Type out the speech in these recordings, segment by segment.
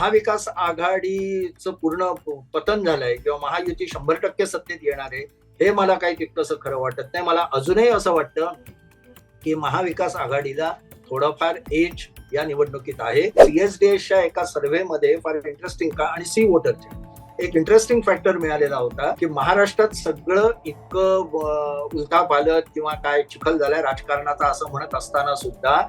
महाविकास आघाडीचं पूर्ण पतन झालंय किंवा महायुती शंभर टक्के सत्तेत येणार आहे हे मला काही तितकंसं खरं वाटत नाही. मला अजूनही असं वाटतं की महाविकास आघाडीला थोडंफार एज या निवडणुकीत आहे. सीएसडीएसच्या एका सर्व्हेमध्ये फार इंटरेस्टिंग का आणि सी वोटरच्या. एक इंटरेस्टिंग फॅक्टर मिळालेला होता की महाराष्ट्रात सगळं इतकं उलथा पालत किंवा काय चिखल झालाय राजकारणाचा असं म्हणत असताना सुद्धा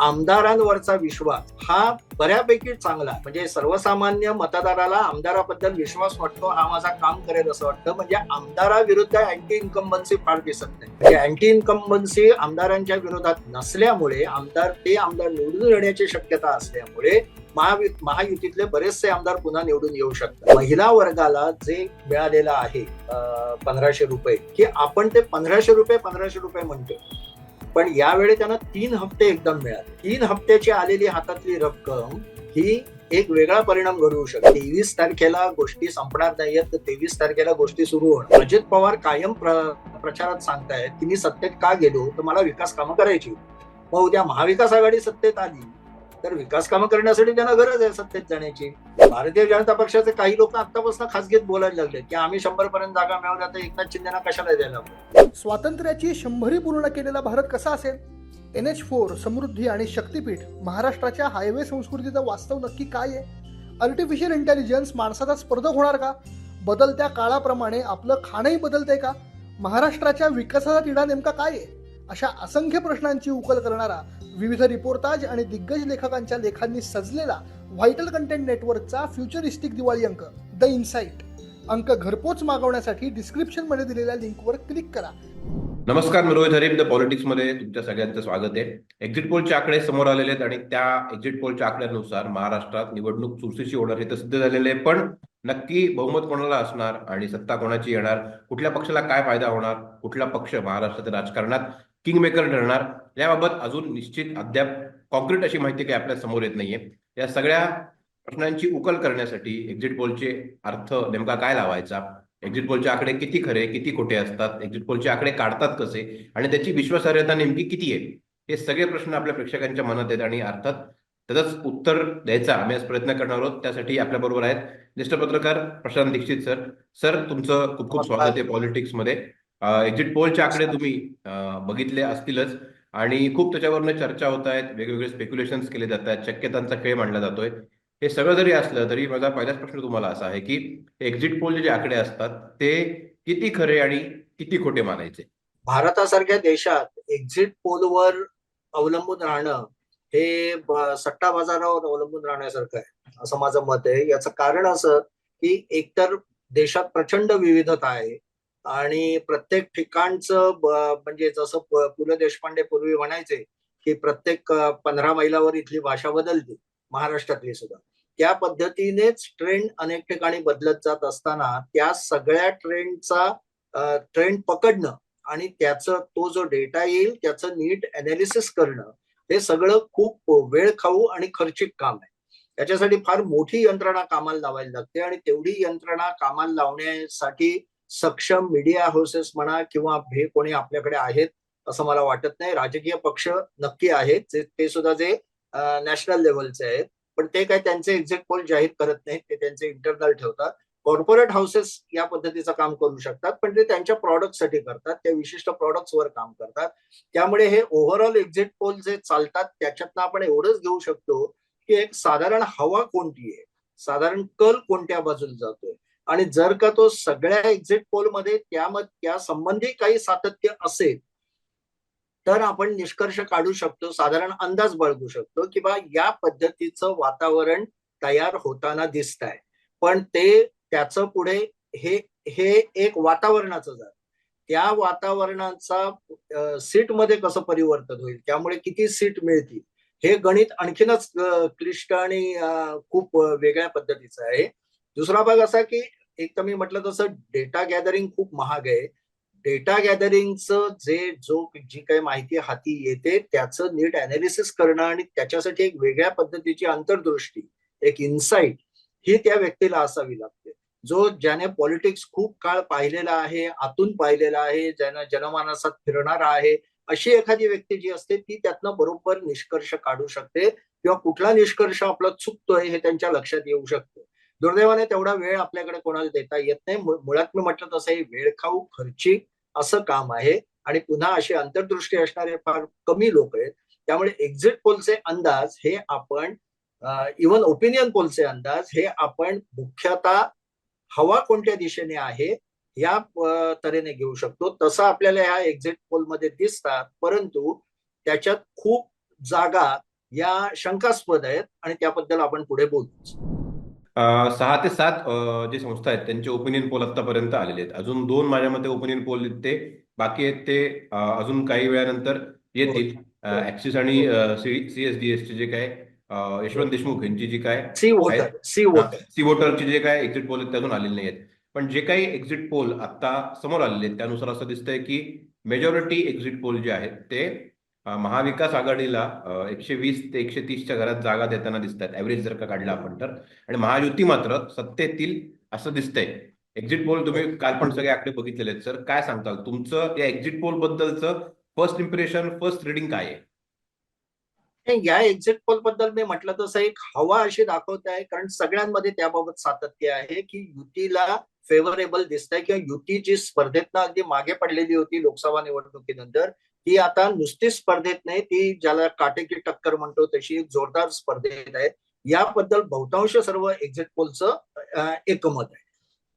आमदारांवरचा विश्वास हा बऱ्यापैकी चांगला. म्हणजे सर्वसामान्य मतदाराला आमदाराबद्दल विश्वास वाटतो हा माझा काम करेल असं वाटतं. म्हणजे आमदाराविरुद्ध अँटी इन्कम्बन्सी फार दिसत नाही. म्हणजे अँटी इन्कम्बन्सी आमदारांच्या विरोधात नसल्यामुळे आमदार ते आमदार निवडून येण्याची शक्यता असल्यामुळे महायुतीतले बरेचसे आमदार पुन्हा निवडून येऊ शकतात. महिला वर्गाला जे मिळालेलं आहे पंधराशे रुपये की आपण ते पंधराशे रुपये पंधराशे रुपये म्हणतो पण यावेळी त्यांना तीन हप्ते एकदम मिळाले. तीन हप्त्याची आलेली हातातली रक्कम ही एक वेगळा परिणाम घडवू शकते. तेवीस तारखेला गोष्टी संपणार नाहीयेत तर तेवीस तारखेला गोष्टी सुरू होणार. अजित पवार कायम प्रचारात सांगतायत की मी सत्तेत का गेलो? तर मला विकास कामं करायची मग उद्या महाविकास आघाडी सत्तेत आली. तर विकास कामं करण्यासाठी त्यांना गरज आहे सत्तेत जाण्याची. भारतीय जनता पक्षाचे काही लोक आतापासून खासगीत बोलायला लागले की आम्ही शंभर पर्यंत जागा मिळवल्या तर एकनाथ शिंदेना कशाला द्यायला स्वातंत्र्याची शंभरी पूर्ण केलेला भारत कसा असेल? एन एच फोर समृद्धी आणि शक्तीपीठ महाराष्ट्राच्या हायवे संस्कृतीचं वास्तव नक्की काय आहे? आर्टिफिशियल इंटेलिजन्स माणसाचा स्पर्धक होणार का? बदलत्या काळाप्रमाणे आपलं खाणंही बदलतंय का? महाराष्ट्राच्या विकासाचा तिढा नेमका काय आहे? अशा असंख्य प्रश्नांची उकल करणारा विविध रिपोर्टाज आणि दिग्गज लेखकांच्या लेखांनी सजलेला व्हायटल कंटेंट नेटवर्कचा फ्युचरिस्टिक दिवाळी अंक द इन्साइट. अंक घरपोच मागवण्यासाठी डिस्क्रिप्शनमध्ये दिलेल्या लिंकवर क्लिक करा. नमस्कार मी रोहित हरीफ द पॉलिटिक्समध्ये तुमच्या सगळ्यांचं स्वागत आहे. एक्झिट पोलचे आकडे समोर आलेले आहेत आणि त्या एक्झिट पोलच्या आकड्यानुसार महाराष्ट्रात निवडणूक चुरशीची होणार हे तर सिद्ध झालेले आहे पण नक्की बहुमत कोणाला असणार आणि सत्ता कोणाची येणार? कुठल्या पक्षाला काय फायदा होणार? कुठला पक्ष महाराष्ट्राच्या राजकारणात किंग मेकर ठरणार. याबाबत अजून निश्चित अद्याप कॉन्क्रीट अशी माहिती काही आपल्यासमोर येत नाहीये. या सगळ्या प्रश्नांची उकल करण्यासाठी एक्झिट पोलचे अर्थ नेमका काय लावायचा? एक्झिट पोलचे आकडे किती खरे किती खोटे असतात? एक्झिट पोलचे आकडे काढतात कसे? आणि त्याची विश्वासार्हता नेमकी किती आहे? हे सगळे प्रश्न आपल्या प्रेक्षकांच्या मनात आहेत आणि अर्थात त्याचंच उत्तर द्यायचा आम्ही आज प्रयत्न करणार आहोत. त्यासाठी आपल्या बरोबर आहेत ज्येष्ठ पत्रकार प्रशांत दीक्षित सर. सर तुमचं खूप खूप स्वागत आहे पॉलिटिक्समध्ये. एक्झिट पोलच्या आकडे तुम्ही बघितले असतीलच. आणि खूप त्याच्यावरनं चर्चा होत आहेत वेगवेगळे स्पेक्युलेशन केले जात आहेत शक्यतांचा खेळ मांडला जातोय. हे सगळं जरी असलं तरी माझा पहिलाच प्रश्न तुम्हाला असा आहे की एक्झिट पोलचे जे आकडे असतात ते किती खरे आणि किती खोटे मानायचे? भारतासारख्या देशात एक्झिट पोलवर अवलंबून राहणं हे सट्टा बाजारावर अवलंबून राहण्यासारखं आहे असं माझं मत आहे. याचं कारण असं की एकतर देशात प्रचंड विविधता आहे आणि प्रत्येक ठिकाणचं म्हणजे जसं पु ल देशपांडे पूर्वी म्हणायचे की प्रत्येक पंधरा मैलावर इथली भाषा बदलते महाराष्ट्रातली सुद्धा. त्या पद्धतीनेच ट्रेंड अनेक ठिकाणी बदलत जात असताना त्या सगळ्या ट्रेंडचा ट्रेंड पकडणं आणि त्याचं तो जो डेटा येईल त्याचं नीट अनालिसिस करणं हे सगळं खूप वेळ खाऊ आणि खर्चिक काम आहे. त्याच्यासाठी फार मोठी यंत्रणा कामाला लावायला लागते आणि तेवढी यंत्रणा कामाला लावण्यासाठी सक्षम मीडिया हाऊसेस म्हणा किंवा हे कोणी आपल्याकडे आहेत असं मला वाटत नाही. राजकीय पक्ष नक्की आहेत. ते सुद्धा जे नॅशनल लेवलचे आहेत. पण ते काय त्यांचे एक्झिट पोल जाहीर करत नाहीत. ते त्यांचे इंटरनल ठेवतात. कॉर्पोरेट हाऊसेस या पद्धतीचं काम करू शकतात. पण ते त्यांच्या प्रॉडक्टसाठी करतात. त्या विशिष्ट वर काम करतात. त्यामुळे हे ओव्हरऑल एक्झिट पोल जे चालतात त्याच्यातनं आपण एवढंच घेऊ शकतो की एक साधारण हवा कोणती आहे? साधारण कल कोणत्या बाजूला जातोय? आणि जर का तो सगळ्या एक्झिट पोलमध्ये त्यामध्ये त्या संबंधी काही सातत्य असेल तर आपण निष्कर्ष काढू शकतो साधारण अंदाज बाळगू शकतो की या पद्धतीचं वातावरण तयार होताना दिसत आहे पण ते त्याचं पुढे हे हे एक वातावरणाचं झालं. त्या वातावरणाचा सीटमध्ये कसं परिवर्तन होईल? त्यामुळे किती सीट मिळतील? हे गणित आणखीनच क्लिष्ट आणि खूप वेगळ्या पद्धतीचं आहे. दुसरा भाग असा की एक तर मी म्हटलं तसं डेटा गॅदरिंग खूप महाग आहे. डेटा गॅदरिंगचं जे जो जी काही माहिती हाती येते त्याचं नीट अनालिसिस करणं आणि त्याच्यासाठी एक वेगळ्या पद्धतीची अंतर्दृष्टी एक इन्साइट ही त्या व्यक्तीला असावी लागते. जो ज्याने पॉलिटिक्स खूप काळ पाहिलेला आहे आतून पाहिलेला आहे ज्यानं जनमानसात फिरणारा आहे अशी एखादी व्यक्ती जी असते ती त्यातनं बरोबर निष्कर्ष काढू शकते किंवा कुठला निष्कर्ष आपला चुकतोय हे त्यांच्या लक्षात येऊ शकतं. दुर्दैवाने तेवढा वेळ आपल्याकडे कोणाला देता येत नाही. मुळात मी म्हटलं तसं हे वेळखाऊ खर्ची असं काम आहे. आणि पुन्हा अशी अंतर्दृष्टी असणारे फार कमी लोक आहेत. त्यामुळे एक्झिट पोलचे अंदाज हे आपण इवन ओपिनियन पोलचे अंदाज हे आपण मुख्यतः हवा कोणत्या दिशेने आहे या तऱ्हेने घेऊ शकतो. तसं आपल्याला ह्या एक्झिट पोलमध्ये दिसतात. परंतु त्याच्यात खूप जागा या शंकास्पद आहेत. आणि त्याबद्दल आपण पुढे बोलूच. अ, सहा ते सात अ, जे संस्था आहेत त्यांचे ओपिनियन पोल आतापर्यंत आलेले आहेत. अजून दोन माझ्या मते ओपिनियन पोल ते. बाकी आहेत ते अ, अजून काही वेळानंतर येतील. ऍक्सिस आणि सीएसडीएस चे जे काय अ, यशवंत देशमुख यांची जी काय C voter C voter C वोटरचे जे काय एक्झिट पोल आहेत ते अजून आलेले नाही आहेत पण जे काही एक्झिट पोल आता समोर आलेले आहेत त्यानुसार असं दिसतंय की मेजॉरिटी एक्झिट पोल जे आहेत ते महाविकास आघाडीला एकशे वीस ते एकशे तीसच्या घरात जागा देताना दिसत आहेत ऍव्हरेज जर का काढला आपण तर. आणि महायुती मात्र सत्तेतील असं दिसतंय. एक्झिट पोल तुम्ही काल पण सगळे आकडे बघितलेले आहेत सर. काय सांगताल? तुमचं या एक्झिट पोल बद्दलचं फर्स्ट इम्प्रेशन फर्स्ट रिडिंग काय आहे? या एक्झिट पोलबद्दल मी म्हटलं तसं एक हवा अशी दाखवत आहे कारण सगळ्यांमध्ये त्याबाबत सातत्य आहे की युतीला फेवरेबल दिसत आहे किंवा युती जी स्पर्धेतनं अगदी मागे पडलेली होती लोकसभा निवडणुकीनंतर. ती आता नुसती स्पर्धेत नाही ती ज्याला काटेकी टक्कर म्हणतो तशी जोरदार स्पर्धेत आहे. याबद्दल बहुतांश सर्व एक्झिट पोलचं एकमत आहे.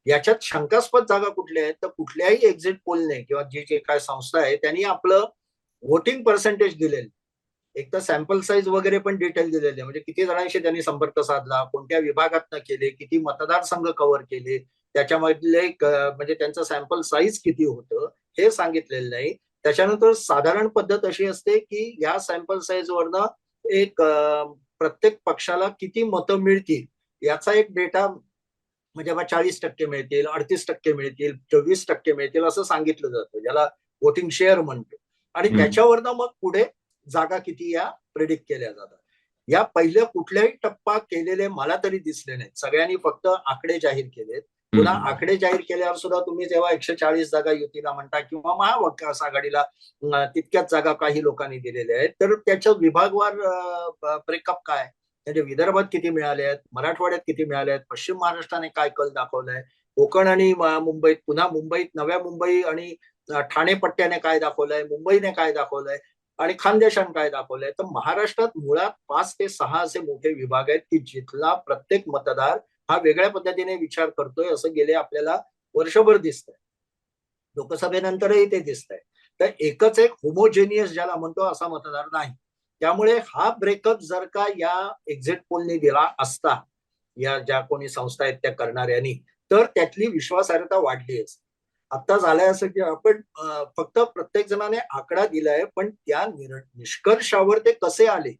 याच्यात शंकास्पद जागा कुठल्या आहेत? तर कुठल्याही एक्झिट पोलने किंवा जे जे काय संस्था आहे त्यांनी आपलं वोटिंग पर्सेंटेज दिलेलं. एक तर सॅम्पल साईज वगैरे पण डिटेल दिलेले आहे. म्हणजे किती जणांशी त्यांनी संपर्क साधला कोणत्या विभागात केले किती मतदारसंघ कव्हर केले त्याच्यामधले म्हणजे त्यांचं सॅम्पल साईज किती होतं हे सांगितलेलं नाही. त्याच्यानंतर साधारण पद्धत अशी असते की या सॅम्पल साईज वरनं एक प्रत्येक पक्षाला किती मतं मिळतील याचा एक डेटा म्हणजे बा चाळीस टक्के मिळतील अडतीस टक्के मिळतील चोवीस टक्के मिळतील असं सांगितलं जातं. ज्याला वोटिंग शेअर म्हणतो. आणि. त्याच्यावरनं मग पुढे जागा किती या प्रेडिक्ट केल्या जातात. या पहिल्या कुठल्याही टप्पा केलेले मला तरी दिसले नाहीत. सगळ्यांनी फक्त आकडे जाहीर केलेत. पुन्हा आकडे जाहीर केल्यावर सुद्धा तुम्ही जेव्हा एकशे चाळीस जागा युतीला म्हणता किंवा महाविकास आघाडीला तितक्याच जागा काही लोकांनी दिलेल्या आहेत तर त्याच्या विभागवार ब्रेकअप काय? म्हणजे विदर्भात किती मिळाले आहेत? मराठवाड्यात किती मिळाले आहेत? पश्चिम महाराष्ट्राने काय कल दाखवलाय? कोकण आणि मुंबईत पुन्हा मुंबईत नव्या मुंबई आणि ठाणे पट्ट्याने काय दाखवलंय? मुंबईने काय दाखवलंय? आणि खानदेशाने काय दाखवलंय? तर महाराष्ट्रात मुळात पाच ते सहा असे मोठे विभाग आहेत की जिथला प्रत्येक मतदार हा वेगळ्या पद्धतीने विचार करतोय असं गेले आपल्याला वर्षभर दिसतंय. लोकसभेनंतरही ते दिसतंय. तर एकच एक होमोजेनियस ज्याला म्हणतो असा मतदार नाही. त्यामुळे हा ब्रेकअप जर का या एक्झिट पोलनी दिला असता या ज्या कोणी संस्था आहेत त्या करणाऱ्यांनी तर त्यातली विश्वासार्हता वाढली असते. आता झालंय असं की आपण फक्त प्रत्येक जणाने आकडा दिलाय पण त्या निष्कर्षावर ते कसे आले?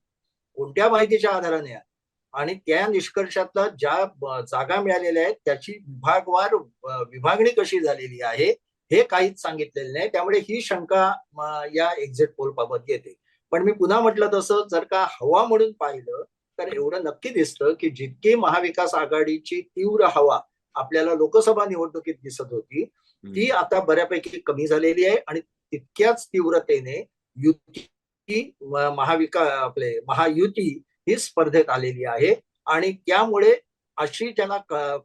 कोणत्या माहितीच्या आधाराने आले? आणि त्या निष्कर्षातला ज्या जागा मिळालेल्या आहेत त्याची विभागवार विभागणी कशी झालेली आहे हे काहीच सांगितलेलं नाही. त्यामुळे ही शंका या एक्झिट पोल बाबत येते. पण मी पुन्हा म्हटलं तसं जर का हवा म्हणून पाहिलं तर एवढं नक्की दिसतं की जितकी महाविकास आघाडीची तीव्र हवा आपल्याला लोकसभा निवडणुकीत दिसत होती ती आता बऱ्यापैकी कमी झालेली आहे आणि तितक्याच तीव्रतेने युती महाविका आपले महायुती ही स्पर्धेत आलेली आहे. आणि त्यामुळे अशी त्यांना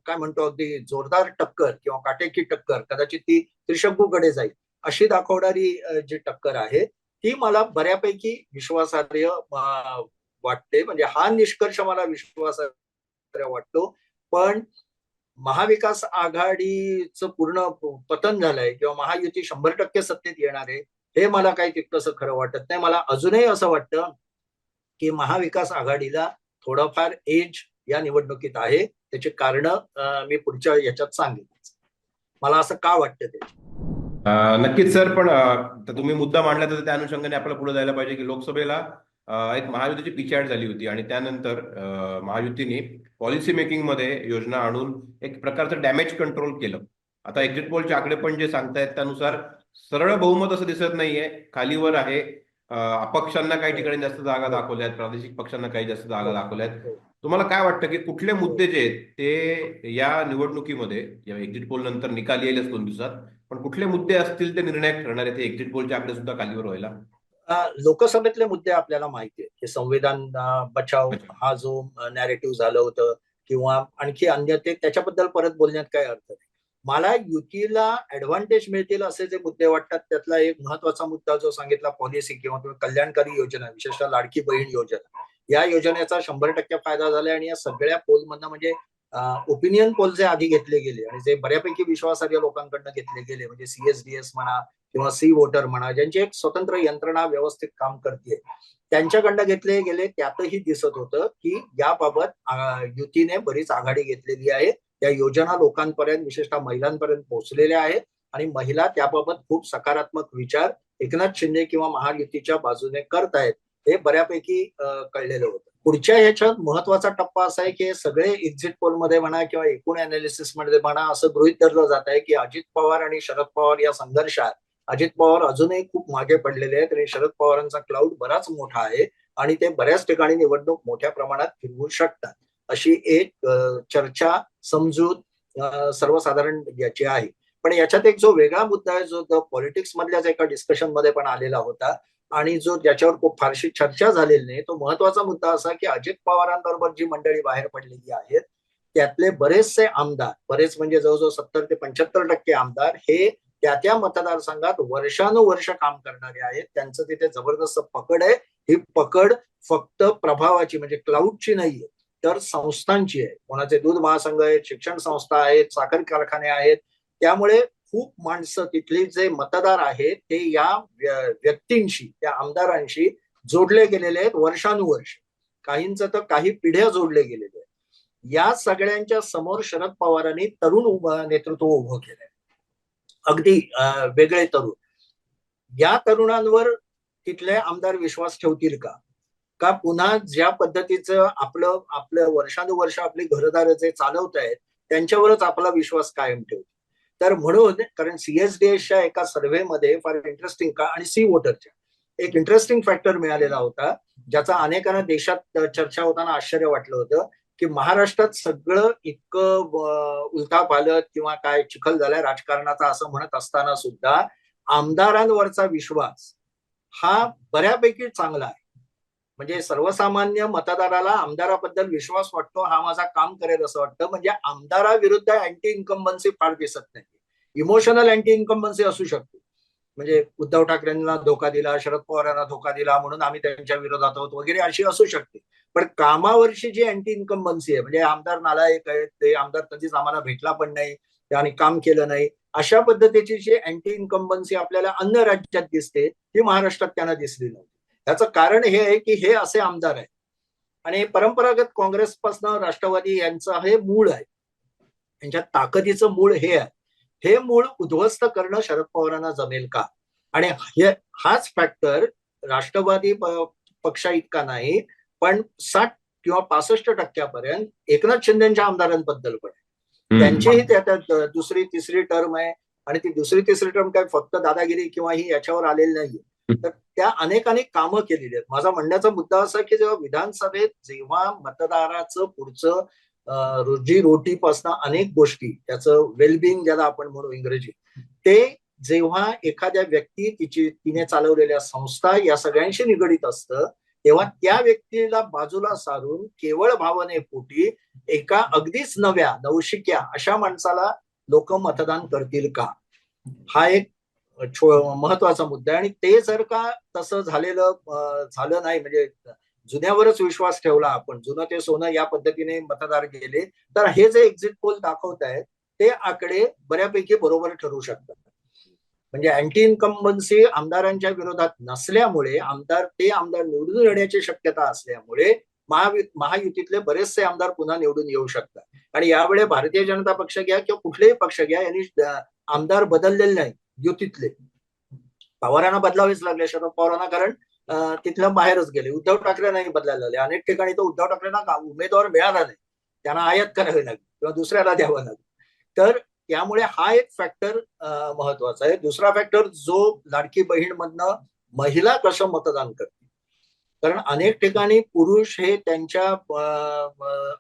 काय म्हणतो अगदी जोरदार टक्कर किंवा काटेकी टक्कर कदाचित ती त्रिशंकूकडे जाईल अशी दाखवणारी जी टक्कर आहे ती मला बऱ्यापैकी विश्वासार्ह वाटते. म्हणजे हा निष्कर्ष मला विश्वासार्ह वाटतो. पण महाविकास आघाडीचं पूर्ण पतन झालंय किंवा महायुती शंभर टक्के सत्तेत येणार आहे हे मला काही तितकंसं खरं वाटत नाही. मला अजूनही असं वाटतं की महाविकास आघाडीला थोडंफार एज या निवडणुकीत आहे. त्याचे कारण मी पुढच्या याच्यात सांगेन मला असं का वाटतं ते? नक्कीच सर पण तुम्ही मुद्दा मांडला तर त्या अनुषंगाने आपल्याला पुढे जायला पाहिजे की लोकसभेला एक महायुतीची पिछाड झाली होती आणि त्यानंतर महायुतीने पॉलिसी मेकिंगमध्ये योजना आणून एक प्रकारचं डॅमेज कंट्रोल केलं. आता एक्झिट पोलचे आकडे पण जे सांगतायत त्यानुसार सरळ बहुमत असं दिसत नाहीये. खालीवर आहे. अपक्षांना काही ठिकाणी जास्त जागा दाखवल्यात प्रादेशिक पक्षांना काही जास्त जागा दाखवल्यात. तुम्हाला काय वाटतं की कुठले मुद्दे जे आहेत ते या निवडणुकीमध्ये या एक्झिट पोल नंतर निकाल येईलच दोन दिवसात पण कुठले मुद्दे असतील ते निर्णायक ठरणार आहेत एक्झिट पोलचे आकडे सुद्धा खालीवर व्हायला? लोकसभेतले मुद्दे आपल्याला माहिती आहेत. की संविधान बचाव हा जो नॅरेटिव्ह झालं होतं किंवा आणखी अन्य ते त्याच्याबद्दल परत बोलण्यात काही अर्थ नाही. मला युतीला ऍडव्हान्टेज मिळतील असे जे मुद्दे वाटतात त्यातला एक महत्त्वाचा मुद्दा जो सांगितला पॉलिसी किंवा तुम्ही कल्याणकारी योजना विशेषतः लाडकी बहीण योजना. या योजनेचा शंभर टक्के फायदा झालाय आणि या सगळ्या पोलमधनं म्हणजे ओपिनियन पोल जे आधी घेतले गेले आणि जे बऱ्यापैकी विश्वासार्ह लोकांकडनं घेतले गेले म्हणजे सीएसडीएस म्हणा किंवा सी वोटर म्हणा ज्यांची एक स्वतंत्र यंत्रणा व्यवस्थित काम करते त्यांच्याकडनं घेतले गेले त्यातही दिसत होतं की याबाबत युतीने बरीच आघाडी घेतलेली आहे. त्या योजना लोकांपर्यंत विशेषतः महिलांपर्यंत पोहोचलेल्या आहेत. आणि महिला त्याबाबत खूप सकारात्मक विचार एकनाथ शिंदे किंवा महायुतीच्या बाजूने करत आहेत हे बऱ्यापैकी कळलेलं होतं. पुढच्या ह्याच्यात महत्त्वाचा टप्पा असा आहे की हे सगळे एक्झिट पोलमध्ये म्हणा किंवा एकूण अनालिसिसमध्ये म्हणा असं गृहित धरलं जात आहे की अजित पवार आणि शरद पवार या संघर्षात अजित पवार अजूनही खूप मागे पडलेले आहेत आणि शरद पवारांचा क्लाउड बराच मोठा आहे आणि ते बऱ्याच ठिकाणी निवडणूक मोठ्या प्रमाणात फिरवू शकतात. अशी एक चर्चा समजूत सर्वसाधारण याची आहे. पण याच्यात एक जो वेगळा मुद्दा आहे जो पॉलिटिक्स मधल्याच एका डिस्कशनमध्ये पण आलेला होता आणि जो ज्याच्यावर खूप फारशी चर्चा झालेली नाही तो महत्त्वाचा मुद्दा असा की अजित पवारांबरोबर जी मंडळी बाहेर पडलेली आहेत त्यातले बरेचसे आमदार बरेच म्हणजे जवळजवळ सत्तर ते पंच्याहत्तर टक्के आमदार हे त्या त्या मतदारसंघात वर्षानुवर्ष काम करणारे आहेत. त्यांचं तिथे जबरदस्त पकड आहे. ही पकड फक्त प्रभावाची म्हणजे क्लाउडची नाहीये. तर संस्थांची आहे. कोणाचे दूध महासंघ आहेत शिक्षण संस्था आहेत साखर कारखाने आहेत त्यामुळे खूप माणसं तिथली जे मतदार आहेत ते या व्यक्तींशी त्या आमदारांशी जोडले गेलेले आहेत वर्षानुवर्ष. काहींच तर काही पिढ्या जोडले गेलेले आहेत. या सगळ्यांच्या समोर शरद पवारांनी तरुण नेतृत्व उभं केलंय. अगदी वेगळे तरुण. या तरुणांवर तिथले आमदार विश्वास ठेवतील का? का पुन्हा ज्या पद्धतीचं आपलं आपलं वर्षानुवर्ष आपली घरदार जे चालवत आहेत त्यांच्यावरच आपला विश्वास कायम ठेवतो. तर म्हणून कारण सीएसडीएसच्या एका सर्व्हेमध्ये फार इंटरेस्टिंग का आणि सी वोटरच्या एक इंटरेस्टिंग फॅक्टर मिळालेला होता ज्याचा अनेकांना देशात चर्चा होताना आश्चर्य वाटलं होतं की महाराष्ट्रात सगळं इतकं उलटा पालत किंवा काय चिखल झालाय राजकारणाचा असं म्हणत असताना सुद्धा आमदारांवरचा विश्वास हा बऱ्यापैकी चांगला आहे. म्हणजे सर्वसामान्य मतदाराला आमदाराबद्दल विश्वास वाटतो हा माझा काम करेल असं वाटतं. म्हणजे आमदाराविरुद्ध अँटी इन्कम्बन्सी फार दिसत नाही. इमोशनल अँटी इन्कम्बन्सी असू शकते. म्हणजे उद्धव ठाकरेंना धोका दिला शरद पवारांना धोका दिला म्हणून आम्ही त्यांच्या विरोधात आहोत वगैरे अशी असू शकते. पण कामावरची जी अँटी इन्कम्बन्सी आहे म्हणजे आमदार नालायक आहेत ते आमदार कधीच आम्हाला भेटला पण नाही आणि काम केलं नाही. अशा पद्धतीची जी अँटी इन्कम्बन्सी आपल्याला अन्य राज्यात दिसते ती महाराष्ट्रात त्यांना दिसली नव्हती. त्याचं कारण हे आहे की हे असे आमदार आहेत. आणि परंपरागत काँग्रेसपासून राष्ट्रवादी यांचं हे मूळ आहे. यांच्या ताकदीचं मूळ हे आहे. हे मूळ उद्ध्वस्त करणं शरद पवारांना जमेल का? आणि हे हाच फॅक्टर राष्ट्रवादी पक्षा इतका नाही पण साठ किंवा पासष्ट टक्क्यापर्यंत एकनाथ शिंदेच्या आमदारांबद्दल पण आहे. त्यांचीही त्याच्यात दुसरी तिसरी टर्म आहे. आणि ती दुसरी तिसरी टर्म काय फक्त दादागिरी किंवा ही याच्यावर आलेली नाहीये. तर त्या अनेकांनी कामं केलेली आहेत. माझा म्हणण्याचा मुद्दा असा की जेव्हा विधानसभेत जेव्हा मतदाराचं पुढचं रोजी रोटीपासनं अनेक गोष्टी त्याचं वेलबिंग ज्याला आपण म्हणू इंग्रजी ते जेव्हा एखाद्या व्यक्ती तिची तिने चालवलेल्या संस्था या सगळ्यांशी निगडीत असतं तेव्हा त्या व्यक्तीला बाजूला सारून केवळ भावनेपोटी एका अगदीच नव्या नवशिक्या अशा माणसाला लोक मतदान करतील का? हा एक महत्त्वाचा मुद्दा आहे. आणि ते जर का तसं झालेलं झालं नाही म्हणजे जुन्यावरच विश्वास ठेवला आपण जुनं ते सोनं या पद्धतीने मतदार गेले तर हे जे एक्झिट पोल दाखवत आहेत ते आकडे बऱ्यापैकी बरोबर ठरू शकतात. म्हणजे अँटी इन्कम्बन्सी आमदारांच्या विरोधात नसल्यामुळे आमदार ते आमदार निवडून येण्याची शक्यता असल्यामुळे महायुतीतले बरेचसे आमदार पुन्हा निवडून येऊ शकतात. आणि यावेळे भारतीय जनता पक्ष घ्या किंवा कुठलेही पक्ष घ्या यांनी आमदार बदललेले नाही युतीतले पवारांना बदलावेच लागले शरद पवारांना कारण तिथल्या तिथलं बाहेरच गेले. उद्धव ठाकरे नाही बदलायला लागले. अनेक ठिकाणी तर उद्धव ठाकरेंना उमेदवार मिळाला नाही. त्यांना आयात करावी लागली किंवा दुसऱ्याला द्यावं लागलं. तर त्यामुळे हा एक फॅक्टर महत्त्वाचा आहे. दुसरा फॅक्टर जो लाडकी बहीण मधनं महिला कसं मतदान करते. कारण अनेक ठिकाणी पुरुष हे त्यांच्या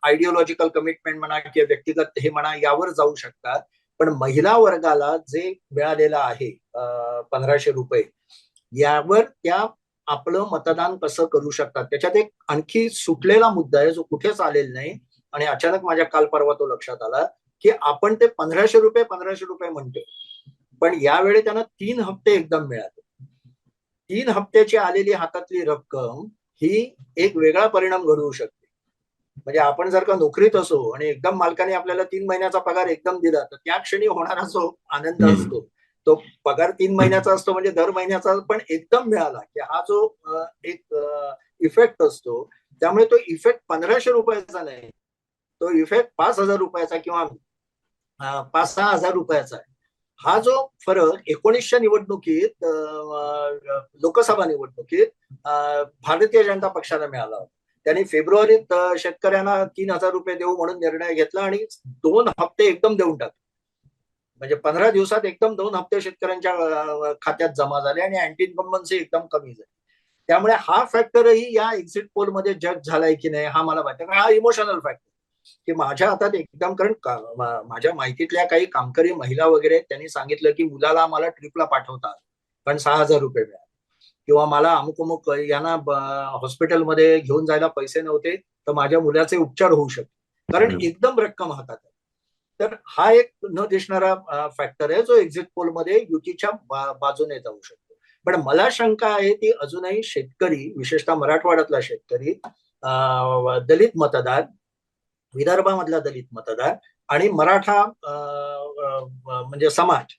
आयडिओलॉजिकल कमिटमेंट म्हणा किंवा व्यक्तिगत हे म्हणा यावर जाऊ शकतात. पण महिला वर्गाला जे मिळालेलं आहे पंधराशे रुपये यावर त्या आपलं मतदान कसं करू शकतात? त्याच्यात एक आणखी सुटलेला मुद्दा आहे जो कुठेच आलेला नाही आणि अचानक माझ्या काल परवा तो लक्षात आला की आपण ते पंधराशे रुपये पंधराशे रुपये म्हणतोय. पण यावेळी त्यांना तीन हप्ते एकदम मिळाले. तीन हप्त्याची आलेली हातातली रक्कम ही एक वेगळा परिणाम घडवू शकते. म्हणजे आपण जर का नोकरीत असो आणि एकदम मालकाने आपल्याला तीन महिन्याचा पगार एकदम दिला तर त्या क्षणी होणारा जो आनंद. असतो तो पगार तीन महिन्याचा असतो म्हणजे दर महिन्याचा पण एकदम मिळाला की हा जो एक इफेक्ट असतो त्यामुळे तो इफेक्ट पंधराशे रुपयाचा नाही तो इफेक्ट पाच हजार रुपयाचा किंवा पाच सहा हजार रुपयाचा आहे हा जो फरक एकोणीसच्या निवडणुकीत लोकसभा निवडणुकीत भारतीय जनता पक्षाला मिळाला होता त्यांनी फेब्रुवारीत शेतकऱ्यांना तीन हजार रुपये देऊ म्हणून निर्णय घेतला आणि दोन हप्ते एकदम देऊन टाकले. म्हणजे पंधरा दिवसात एकदम दोन हप्ते शेतकऱ्यांच्या खात्यात जमा झाले आणि अँटी इन्कम्बन्सी एकदम कमी झाली. त्यामुळे हा फॅक्टरही या एक्झिट पोलमध्ये जज झालाय की नाही हा मला वाटतं. हा इमोशनल फॅक्टर की माझ्या हातात एकदम कारण माझ्या माहितीतल्या काही कामकरी महिला वगैरे त्यांनी सांगितलं की मुलाला आम्हाला ट्रिपला पाठवतात. पण सहा हजार रुपये मिळाले. किंवा मला अमुक अमुक यांना हॉस्पिटलमध्ये घेऊन जायला पैसे नव्हते तर माझ्या मुलाचे उपचार होऊ शकते कारण. एकदम रक्कम हातात आहे. तर हा एक न दिसणारा फॅक्टर आहे जो एक्झिट पोलमध्ये युतीच्या बाजूने जाऊ शकतो. पण मला शंका आहे ती अजूनही शेतकरी विशेषतः मराठवाड्यातला शेतकरी दलित मतदार विदर्भामधला दलित मतदार आणि मराठा म्हणजे समाज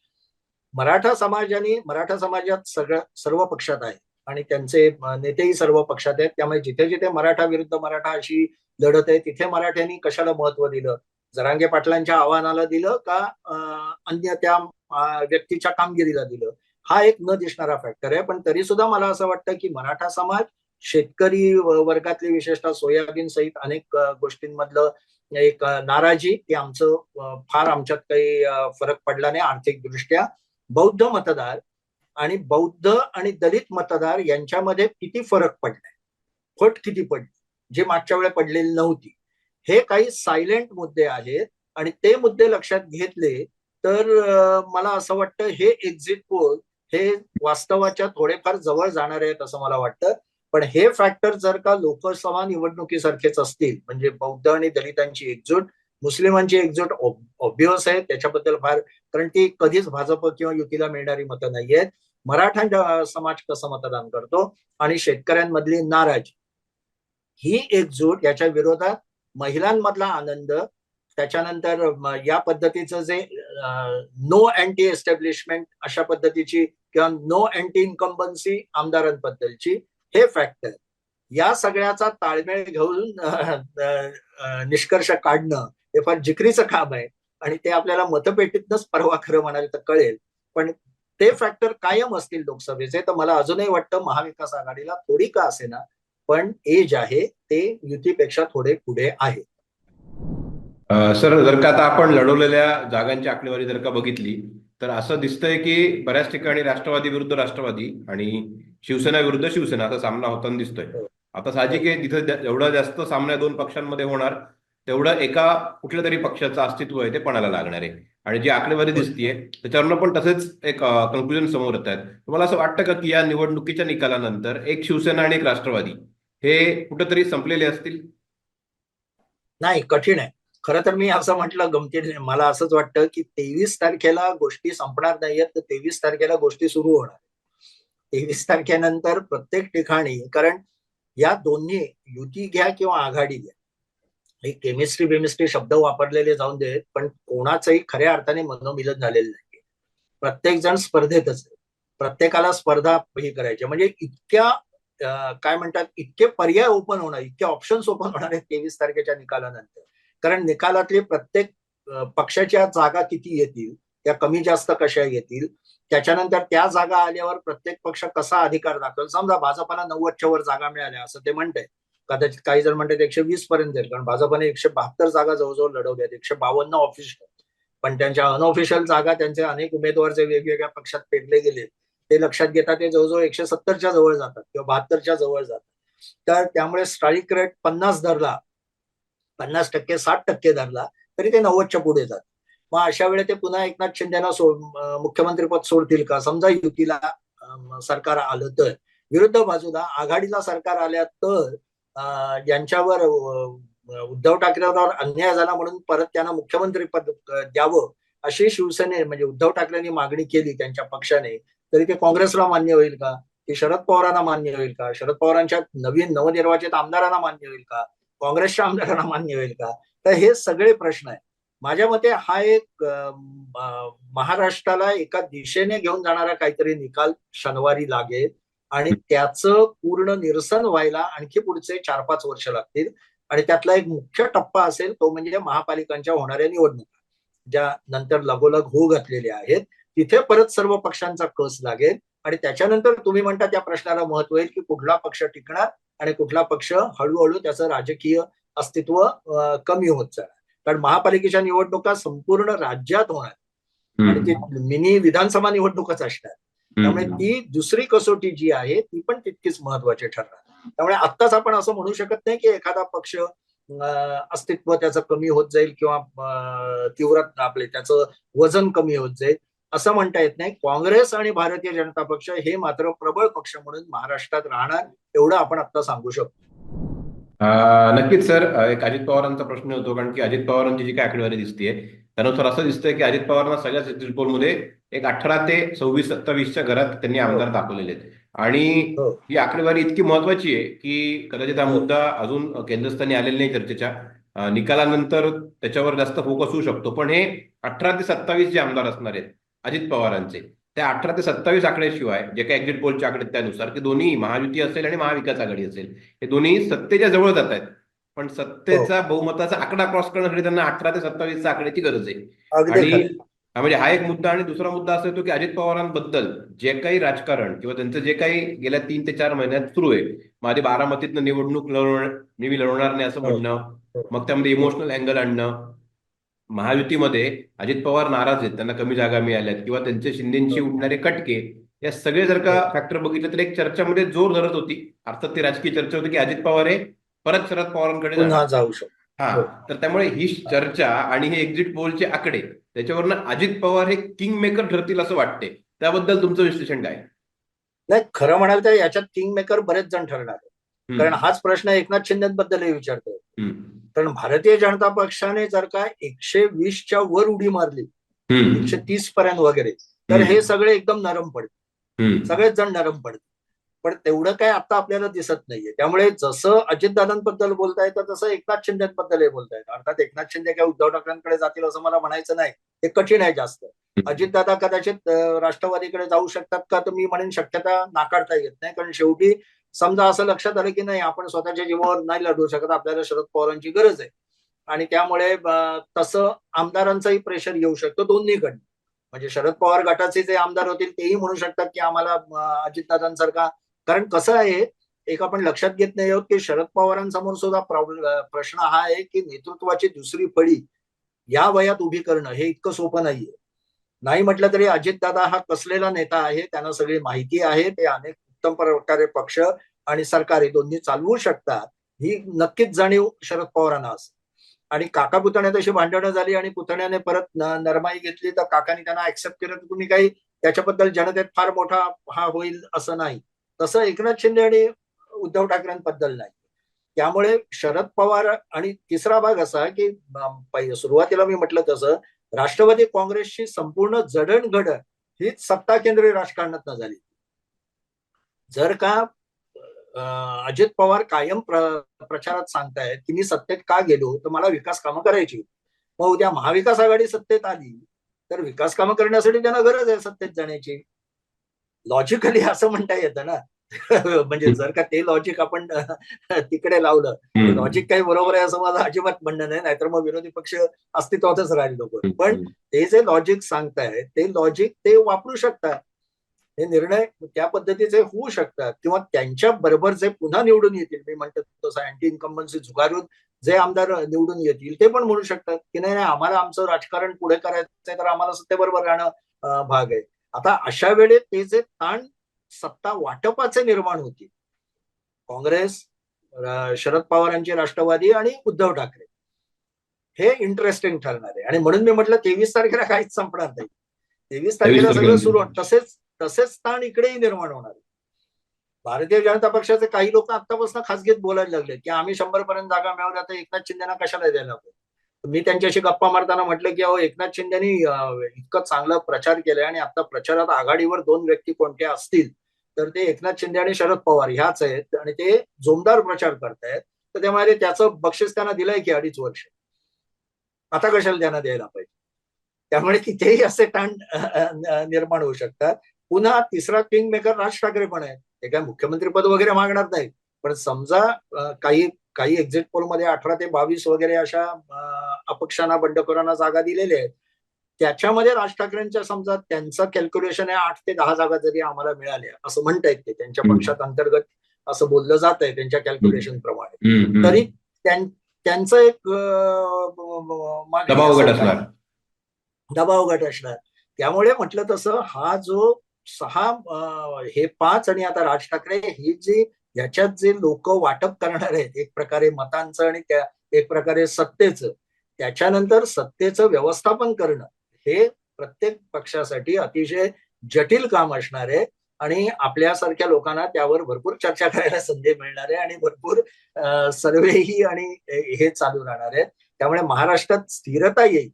मराठा समाजाने मराठा समाजात सगळ्या सर्व पक्षात आहे आणि त्यांचे नेतेही सर्व पक्षात आहेत. त्यामुळे जिथे जिथे मराठा विरुद्ध मराठा अशी लढत आहे तिथे मराठ्यांनी कशाला महत्त्व दिलं? जरांगे पाटलांच्या आव्हानाला दिलं का अन्य त्या व्यक्तीच्या कामगिरीला दिलं? हा एक न दिसणारा फॅक्टर आहे. पण तरी सुद्धा मला असं वाटतं की मराठा समाज शेतकरी वर्गातली विशेषतः सोयाबीन सहित अनेक गोष्टींमधलं एक नाराजी की आमचं फार आमच्यात काही फरक पडला नाही आर्थिक दृष्ट्या बौद्ध मतदार आणि बौद्ध आणि दलित मतदार यांच्यामध्ये किती फरक पडलाय? फट किती पडली? जे मागच्या वेळेला पडलेली नव्हती. हे काही सायलेंट मुद्दे आहेत आणि ते मुद्दे लक्षात घेतले तर मला असं वाटतं हे एक्झिट पोल हे वास्तवाच्या थोडेफार जवळ जाणार आहेत असं मला वाटतं. पण हे फॅक्टर जर का लोकसभा निवडणुकीसारखेच असतील म्हणजे बौद्ध आणि दलितांची एकजूट मुस्लिमांची एकजूट ऑब्वियस आहे. त्याच्याबद्दल फार कारण ती कधीच भाजप किंवा युतीला मिळणारी मतं नाही आहेत मराठा समाज कसं मतदान करतो? आणि शेतकऱ्यांमधली नाराजी. ही एकजूट याच्या विरोधात महिलांमधला आनंद त्याच्यानंतर या पद्धतीचं जे नो अँटी एस्टॅब्लिशमेंट अशा पद्धतीची किंवा नो अँटी इन्कम्बन्सी आमदारांबद्दलची हे फॅक्टर या सगळ्याचा ताळमेळ घेऊन निष्कर्ष काढणं हे फार जिकरीचं काम आहे. आणि ते आपल्याला मतपेटीतनच परवा खरं म्हणाले तर कळेल. पण ते फॅक्टर कायम असतील लोकसभेचे तर मला अजूनही वाटतं महाविकास आघाडीला थोडी का असेना पण एज आहे ते युतीपेक्षा थोडे पुढे आहे. सर जर का आता आपण लढवलेल्या जागांची आकडेवारी जर का बघितली तर असं दिसतंय की बऱ्याच ठिकाणी राष्ट्रवादी विरुद्ध राष्ट्रवादी आणि शिवसेना विरुद्ध शिवसेना असा सामना होताना दिसतोय. आता साहजिक आहे तिथं जेवढा जास्त सामना दोन पक्षांमध्ये होणार तेवढं एका कुठल्या तरी पक्षाचं अस्तित्व आहे ते पणाला लागणार आहे. आणि जी आकडेवारी दिसतीये त्याच्यावरनं पण तसेच एक कन्क्लुजन समोर येत आहेत तुम्हाला असं वाटतं का की या निवडणुकीच्या निकालानंतर एक शिवसेना आणि एक राष्ट्रवादी हे कुठेतरी संपलेले असतील? नाही कठीण आहे. खरं तर मी असं म्हटलं गमतीने मला असंच वाटतं की तेवीस तारखेला गोष्टी संपणार नाहीयेत तर तेवीस तारखेला गोष्टी सुरू होणार तेवीस तारखेनंतर प्रत्येक ठिकाणी कारण या दोन्ही युती घ्या किंवा आघाडी घ्या हे केमिस्ट्री बेमिस्ट्री शब्द वापरलेले जाऊन देत पण कोणाचंही खऱ्या अर्थाने मनोमिलन झालेलं नाही प्रत्येक जण स्पर्धेतच आहे. प्रत्येकाला स्पर्धा हे करायची म्हणजे इतक्या काय म्हणतात इतके पर्याय ओपन होणार इतके ऑप्शन्स ओपन होणार आहेत तेवीस तारखेच्या निकालानंतर. कारण निकालातली प्रत्येक पक्षाच्या जागा किती येतील त्या कमी जास्त कशा येतील त्याच्यानंतर त्या जागा आल्यावर प्रत्येक पक्ष कसा अधिकार दाखवेल? समजा भाजपाला नव्वदच्या वर जागा मिळाल्या असं ते म्हणतंय. कदाचित काही जण म्हणतात एकशे वीस पर्यंत जाईल कारण भाजपाने एकशे बहात्तर जागा जवळजवळ लढवल्या एकशे बावन्न ऑफिशियल पण त्यांच्या अनऑफिशियल जागा त्यांचे अनेक उमेदवार जे वेगवेगळ्या पक्षात पेरले गेले. ते लक्षात घेता ते जवळजवळ एकशे सत्तरच्या जवळ जातात किंवा बहात्तरच्या जवळ जातात. तर त्यामुळे स्ट्राईक रेट पन्नास धरला पन्नास टक्के साठ टक्के धरला तरी ते नव्वदच्या पुढे जात मग अशा वेळी ते पुन्हा एकनाथ शिंदेना सो मुख्यमंत्रीपद सोडतील का? समजा युतीला सरकार आलं तर. विरुद्ध बाजूला आघाडीला सरकार आल्या तर ज्यांच्यावर यांच्यावर उद्धव ठाकरेंवर अन्याय झाला म्हणून परत त्यांना मुख्यमंत्री पद द्यावं अशी शिवसेने म्हणजे उद्धव ठाकरेंनी मागणी केली त्यांच्या पक्षाने. तरी ते काँग्रेसला मान्य होईल का? की शरद पवारांना मान्य होईल का? शरद पवारांच्या नवीन नवनिर्वाचित आमदारांना मान्य होईल का? काँग्रेसच्या आमदारांना मान्य होईल का? तर हे सगळे प्रश्न आहेत. माझ्या मते हा एक महाराष्ट्राला एका दिशेने घेऊन जाणारा काहीतरी निकाल शनिवारी लागेल. आणि त्याचं पूर्ण निरसन व्हायला आणखी पुढचे चार पाच वर्ष लागतील. आणि त्यातला एक मुख्य टप्पा असेल तो म्हणजे महापालिकांच्या होणाऱ्या निवडणुका ज्या नंतर लगोलग होऊ घातलेल्या आहेत. तिथे परत सर्व पक्षांचा कस लागेल आणि त्याच्यानंतर तुम्ही म्हणता त्या प्रश्नाला महत्त्व येईल की कुठला पक्ष टिकणार आणि कुठला पक्ष हळूहळू त्याचं राजकीय अस्तित्व कमी होत जाणार. कारण महापालिकेच्या निवडणुका संपूर्ण राज्यात होणार. आणि ती मिनी विधानसभा निवडणूकच असणार. त्यामुळे ती दुसरी कसोटी जी आहे ती पण तितकीच महत्वाची ठरणार. त्यामुळे आत्ताच आपण असं म्हणू शकत नाही की एखादा पक्ष अस्तित्व त्याचं कमी होत जाईल किंवा तीव्र आपले त्याचं वजन कमी होत जाईल असं म्हणता येत नाही. काँग्रेस आणि भारतीय जनता पक्ष हे मात्र प्रबळ पक्ष म्हणून महाराष्ट्रात राहणार एवढं आपण आता सांगू शकतो. नक्कीच सर. एक अजित पवारांचा प्रश्न होतो कारण की अजित पवारांची जी काय आकडेवारी दिसतेय त्यानुसार असं दिसतंय की अजित पवारांना सगळ्याच एक्झिट पोलमध्ये एक अठरा ते सव्वीस सत्तावीसच्या घरात त्यांनी आमदार दाखवलेले आहेत. आणि हो. ही आकडेवारी इतकी महत्वाची आहे की कदाचित हा मुद्दा अजून केंद्रस्थानी आलेला नाही चर्चेच्या. निकालानंतर त्याच्यावर जास्त फोकस होऊ शकतो. पण हे अठरा ते सत्तावीस जे आमदार असणार आहेत अजित पवारांचे त्या अठरा ते सत्तावीस आकड्याशिवाय जे काही एक्झिट पोलचे आकडे त्यानुसार की दोन्ही महायुती असेल आणि महाविकास आघाडी असेल हे दोन्ही सत्तेच्या जवळ जात आहेत. पण सत्तेचा बहुमताचा आकडा क्रॉस करण्यासाठी त्यांना अठरा ते सत्तावीसचा आकड्याची गरज आहे आणि. हा म्हणजे हा एक मुद्दा आणि दुसरा मुद्दा असा येतो की अजित पवारांबद्दल जे काही राजकारण किंवा त्यांचं जे काही गेल्या तीन ते चार महिन्यात सुरू आहे माझे बारामतीतनं निवडणूक लढवणार मी लढवणार नाही असं हो. म्हणणं मग त्यामध्ये इमोशनल अँगल आणणं महायुतीमध्ये अजित पवार नाराज आहेत त्यांना कमी जागा मिळाल्यात किंवा त्यांचे शिंदेची हो. उडणारे कटके या सगळे जर का फॅक्टर बघितले तर एक चर्चामध्ये जोर धरत होती अर्थात ती राजकीय चर्चा होती की अजित पवार हे परत शरद पवारांकडे. पुन्हा जाऊ शकतो. हा हो. तर त्यामुळे ही चर्चा आणि हे एक्झिट पोलचे आकडे त्याच्यावरनं अजित पवार हे किंग मेकर ठरतील असं वाटते. त्याबद्दल तुमचं विश्लेषण काय? नाही खरं म्हणाल तर याच्यात किंग मेकर बरेच जण ठरणार कारण हाच प्रश्न एकनाथ शिंदेबद्दलही विचारतोय. कारण भारतीय जनता पक्षाने जर का एकशे वीसच्या वर उडी मारली एकशे तीस पर्यंत वगैरे तर हे सगळे एकदम नरम पडते सगळेच जण नरम पडते पण तेवढं काय आता आपल्याला दिसत नाहीये. त्यामुळे जसं अजितदादांबद्दल बोलता येतं तसं एकनाथ शिंदेबद्दलही बोलता येतं. अर्थात एकनाथ शिंदे काय उद्धव ठाकरेंकडे जातील असं मला म्हणायचं नाही. हे कठीण आहे जास्त. अजितदादा कदाचित राष्ट्रवादीकडे जाऊ शकतात का तर मी म्हणेन शक्यता नाकारता येत नाही. कारण शेवटी समजा असं लक्षात आलं की नाही आपण स्वतःच्या जीवावर नाही लढू शकत. आपल्याला शरद पवारांची गरज आहे. आणि त्यामुळे तसं आमदारांचंही प्रेशर येऊ शकतो दोन्हीकडनं. म्हणजे शरद पवार गटाचे जे आमदार होतील तेही म्हणू शकतात की आम्हाला अजितदादांसारखा कारण कसं आहे एक आपण लक्षात घेत नाही आहोत की शरद पवारांसमोर सुद्धा प्रश्न हा आहे की नेतृत्वाची दुसरी फळी या वयात उभी करणं हे इतकं सोपं नाहीये. नाही म्हटलं तरी अजितदादा हा कसलेला नेता आहे त्यांना सगळी माहिती आहे ते अनेक उत्तम प्रकारे पक्ष आणि सरकार हे दोन्ही चालवू शकतात ही नक्कीच जाणीव शरद पवारांना असते आणि काका पुतण्यात अशी भांडणं झाली आणि पुतण्याने परत नरमाई घेतली तर काकाने त्यांना ऍक्सेप्ट केलं तर तुम्ही काही त्याच्याबद्दल जनतेत फार मोठा हा होईल असं नाही. तसं एकनाथ शिंदे आणि उद्धव ठाकरेंबद्दल नाही. त्यामुळे शरद पवार आणि तिसरा भाग असा की सुरुवातीला मी म्हटलं तसं राष्ट्रवादी काँग्रेसची संपूर्ण जडणघडण हीच सत्ता केंद्रीय राजकारणात झाली. जर का अजित पवार कायम प्र- प्रचारात सांगतायत की मी सत्तेत का गेलो तर मला विकास कामं करायची मग उद्या महाविकास आघाडी सत्तेत आली तर विकास कामं करण्यासाठी त्यांना गरज आहे सत्तेत जाण्याची. लॉजिकली असं म्हणता येतं ना. म्हणजे जर का ते लॉजिक आपण तिकडे लावलं लॉजिक काही बरोबर आहे असं माझं अजिबात म्हणणं नाही. नाहीतर मग विरोधी पक्ष अस्तित्वातच राहील लोक. पण ते जे लॉजिक सांगताय ते लॉजिक ते वापरू शकतात. हे निर्णय त्या पद्धतीचे होऊ शकतात. किंवा त्यांच्या बरोबर जे पुन्हा निवडून येतील मी म्हणतो तसं अँटी इन्कम्बन्सी झुगारून जे आमदार निवडून येतील ते पण म्हणू शकतात की नाही नाही आम्हाला आमचं राजकारण पुढे करायचंय तर आम्हाला सत्तेबरोबर राहणं भाग आहे. आता अशा वेळेत ते जे ताण सत्ता वाटपाचे निर्माण होतील. काँग्रेस शरद पवारांचे राष्ट्रवादी आणि उद्धव ठाकरे. हे इंटरेस्टिंग ठरणार आहे. आणि म्हणून मी म्हटलं तेवीस तारखेला काहीच संपणार नाही. तेवीस तारखेला सगळं. सुरू. तसेच तसेच ताण इकडेही निर्माण होणार आहे. भारतीय जनता पक्षाचे काही लोक आतापासून खासगीत बोलायला लागले की आम्ही शंभर पर्यंत जागा मिळवल्या तर एकनाथ शिंदेना कशाला द्यायला पाहिजे मी त्यांच्याशी गप्पा मारताना म्हटलं की अहो एकनाथ शिंदेनी इतकं चांगला प्रचार केलाय आणि आता प्रचारात आघाडीवर दोन व्यक्ती कोणत्या असतील तर ते एकनाथ शिंदे आणि शरद पवार ह्याच आहेत आणि ते जोमदार प्रचार करतायत. तर त्यामुळे त्याचं बक्षीस त्यांना दिलंय की अडीच वर्ष. आता कशाला त्यांना द्यायला पाहिजे? त्यामुळे तिथेही असे ताण निर्माण होऊ शकतात. पुन्हा तिसरा किंग मेकर राज ठाकरे पण आहेत. ते काय मुख्यमंत्री पद वगैरे मागणार नाही पण समजा काही काही एक्झिट पोलमध्ये अठरा ते बावीस वगैरे अशा अपक्षांना बंडखोरांना जागा दिलेल्या आहेत त्याच्यामध्ये राज ठाकरेंच्या समजा त्यांचं कॅल्क्युलेशन आहे आठ ते दहा जागा जरी आम्हाला मिळाल्या असं म्हणतायत ते त्यांच्या. पक्षात अंतर्गत असं बोललं जात आहे त्यांच्या कॅल्क्युलेशन प्रमाणे. तरी त्यां- त्यांचं एक दबाव गट असणार? दबाव गट असणार त्यामुळे म्हटलं तसं हा जो सहा हे पाच आणि आता राज ठाकरे ही जी याच्यात जे लोक वाटप करणार आहेत एक प्रकारे मतांचं आणि त्या एक प्रकारे सत्तेचं त्याच्यानंतर सत्तेचं व्यवस्थापन करणं हे प्रत्येक पक्षासाठी अतिशय जटिल काम असणार आहे. आणि आपल्यासारख्या लोकांना त्यावर भरपूर चर्चा करायला संधी मिळणार आहे आणि भरपूर सर्वेही आणि हे चालू राहणार आहे. त्यामुळे महाराष्ट्रात स्थिरता येईल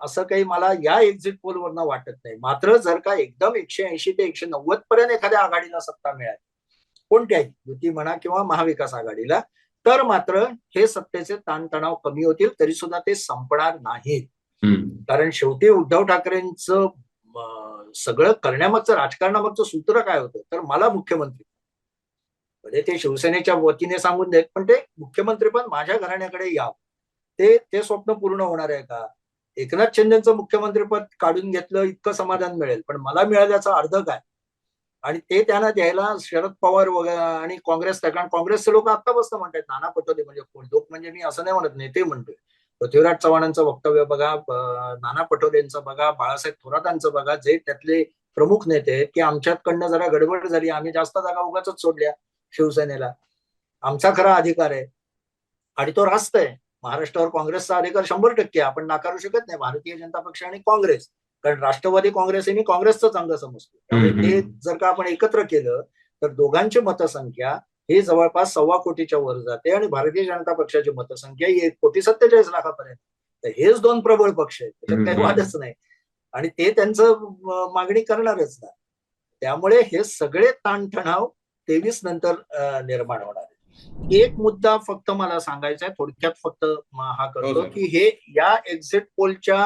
असं काही मला या एक्झिट पोलवरनं वाटत नाही. मात्र जर का एकदम एकशे ऐंशी ते एकशे नव्वद पर्यंत एखाद्या आघाडीला सत्ता मिळाली कोणत्याही युती म्हणा किंवा महाविकास आघाडीला तर मात्र हे सत्तेचे ताणतणाव कमी होतील तरी सुद्धा ते संपणार नाहीत. कारण शेवटी उद्धव ठाकरेंचं सगळं करण्यामागचं राजकारणामागचं सूत्र काय होतं? तर मला मुख्यमंत्री. म्हणजे ते शिवसेनेच्या वतीने सांगून देत पण ते मुख्यमंत्री पण माझ्या घराण्याकडे यावं. ते ते स्वप्न पूर्ण होणार आहे का? एकनाथ शिंदेचं मुख्यमंत्रीपद काढून घेतलं इतकं समाधान मिळेल. पण मला मिळाल्याचं अर्ध काय? आणि ते त्यांना द्यायला शरद पवार वगैरे आणि काँग्रेस कारण काँग्रेसचे लोक आतापासून म्हणतात नाना पटोले म्हणजे कोण? लोक म्हणजे मी असं नाही म्हणत नेते म्हणतोय. पृथ्वीराज चव्हाणांचं वक्तव्य बघा नाना पटोलेंचं बघा बाळासाहेब थोरातांचं बघा जे त्यातले प्रमुख नेते आहेत की आमच्याकडनं जरा गडबड झाली आम्ही जास्त जागा उगाच सोडल्या शिवसेनेला. आमचा खरा अधिकार आहे. आणि तो रास्त आहे. महाराष्ट्रावर काँग्रेसचा अधिकार शंभर टक्के आपण नाकारू शकत नाही. भारतीय जनता पक्ष आणि काँग्रेस. कारण राष्ट्रवादी काँग्रेस हे मी काँग्रेसचं अंग समजतो. त्यामुळे ते. जर का आपण एकत्र केलं तर दोघांची मतसंख्या ही जवळपास सव्वा कोटीच्या वर जाते आणि भारतीय जनता पक्षाची मतसंख्या ही एक कोटी सत्तेचाळीस लाखापर्यंत. तर हेच दोन प्रबळ पक्ष आहेत. त्याच्यात काही. वादच नाही. आणि ते त्यांचं मागणी करणारच ना त्यामुळे हे सगळे ताणतणाव तेवीस नंतर निर्माण होणार आहे एक मुद्दा फक्त मला सांगायचा आहे. थोडक्यात फक्त हा हो, करतो. की हे या एक्झिट पोलच्या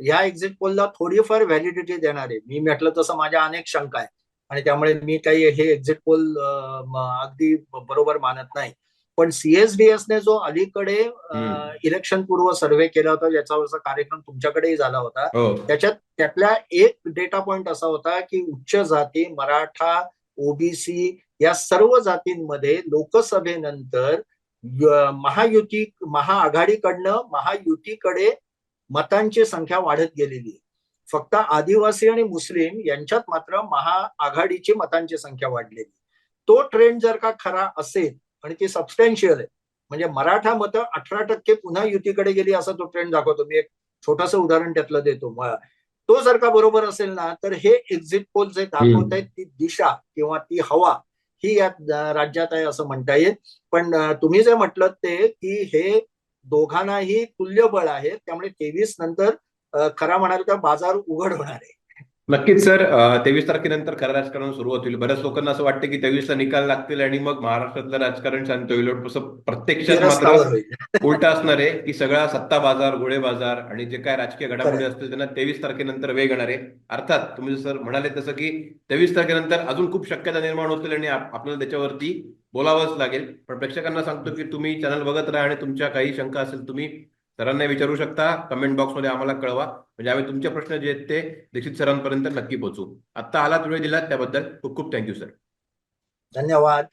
या एक्झिट पोलला थोडीफार व्हॅलिडिटी देणार आहे. मी म्हटलं तसं माझ्या अनेक शंका आहेत. आणि त्यामुळे मी काही हे एक्झिट पोल अगदी बरोबर मानत नाही. पण सीएसडीएस ने जो अलीकडे. इलेक्शन पूर्व सर्व्हे केला होता ज्याच्यावरचा कार्यक्रम तुमच्याकडेही झाला होता हो. त्याच्यात त्यातल्या एक डेटा पॉइंट असा होता की उच्च जाती मराठा ओबीसी या सर्व जातींमध्ये लोकसभेनंतर महायुती महाआघाडीकडनं महायुतीकडे मतांची संख्या वाढत गेलेली आहे. फक्त आदिवासी आणि मुस्लिम यांच्यात मात्र महाआघाडीची मतांची संख्या वाढलेली तो ट्रेंड जर का खरा असेल आणि ती सबस्टॅन्शियल आहे म्हणजे मराठा मतं अठरा टक्के पुन्हा युतीकडे गेली असा तो ट्रेंड दाखवतो. मी एक छोटस उदाहरण त्यातलं देतो. तो जर का बरोबर असेल ना तर हे एक्झिट पोल जे दाखवत आहेत ती दिशा किंवा ती हवा ही या राज्यात आहे असं म्हणता येईल. पण तुम्ही जे म्हटलं ते की हे दोघांनाही तुल्यबळ आहे. त्यामुळे तेवीस नंतर खरा म्हणाल तर बाजार उघड होणार आहे. नक्कीच सर. तेवीस तारखेनंतर खरं राजकारण सुरुवात होईल बऱ्याच लोकांना असं वाटतं की तेवीसला निकाल लागतील आणि मग महाराष्ट्रातलं राजकारण शांत होईल. प्रत्यक्षात मात्र होईल. उलटा असणार आहे की सगळा सत्ता बाजार गोळे बाजार आणि जे काय राजकीय घडामोडी. असतील त्यांना तेवीस तारखेनंतर वेग येणार आहे. अर्थात तुम्ही सर म्हणाले तसं की तेवीस तारखेनंतर अजून खूप शक्यता निर्माण होतील आणि आप- आपल्याला त्याच्यावरती बोलावंच लागेल. पण प्रेक्षकांना सांगतो की तुम्ही चॅनल बघत राहा आणि तुमच्या काही शंका असेल तुम्ही सरांना विचारू शकता. कमेंट बॉक्समध्ये आम्हाला कळवा. म्हणजे आम्ही तुमचे प्रश्न जे आहेत ते दीक्षित सरांपर्यंत नक्की पोहोचू. आता आलात वेळ दिलात त्याबद्दल खूप खूप थँक्यू सर. धन्यवाद.